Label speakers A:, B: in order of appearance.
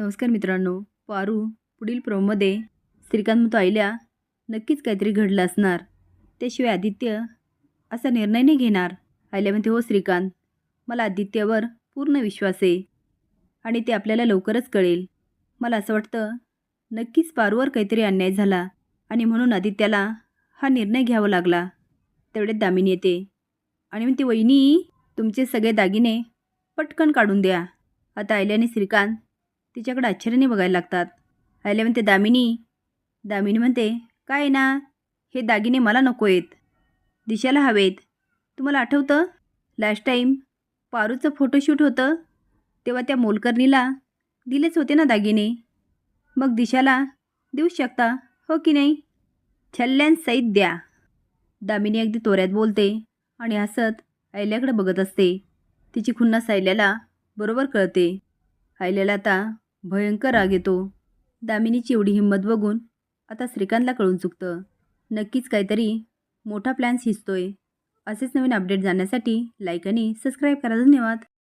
A: नमस्कार मित्रांनो. पारू पुढील प्रोमध्ये श्रीकांत म्हणतो आईल्या नक्कीच काहीतरी घडलं असणार. त्याशिवाय आदित्य असा निर्णय नाही घेणार. आईल्या म्हणते हो श्रीकांत मला आदित्यवर पूर्ण विश्वास आहे आणि ते आपल्याला लवकरच कळेल. मला असं वाटतं नक्कीच पारूवर काहीतरी अन्याय झाला आणि म्हणून आदित्याला हा निर्णय घ्यावा लागला. तेवढ्यात दामिनी येते आणि म्हणते वहिनी तुमचे सगळे दागिने पटकन काढून द्या. आता आईल्याने श्रीकांत तिच्याकडे आश्चर्याने बघायला लागतात. आयल्या म्हणते दामिनी. दामिनी म्हणते काय ना? हे दागिने मला नको आहेत. दिशाला हवेत. तुम्हाला आठवतं? लास्ट टाईम पारूचं फोटोशूट होतं? तेव्हा त्या मोलकर्णीला दिलेच होते ना दागिने. मग दिशाला देऊ शकता? हो की नाही? छल्ल्यांसहित द्या. दामिनी अगदी तोऱ्यात बोलते आणि हसत आयल्याकडे बघत असते. तिची खुन्नस आयल्याला बरोबर कळते. आयल्याला आता भयंकर राग येतो. दामिनीची एवढी हिंमत बघून आता श्रीकांतला कळून चुकतं. नक्कीच काहीतरी मोठा प्लॅन शिजतोय असेच नवीन अपडेट जाण्यासाठी लाईक आणि सबस्क्राईब करा धन्यवाद.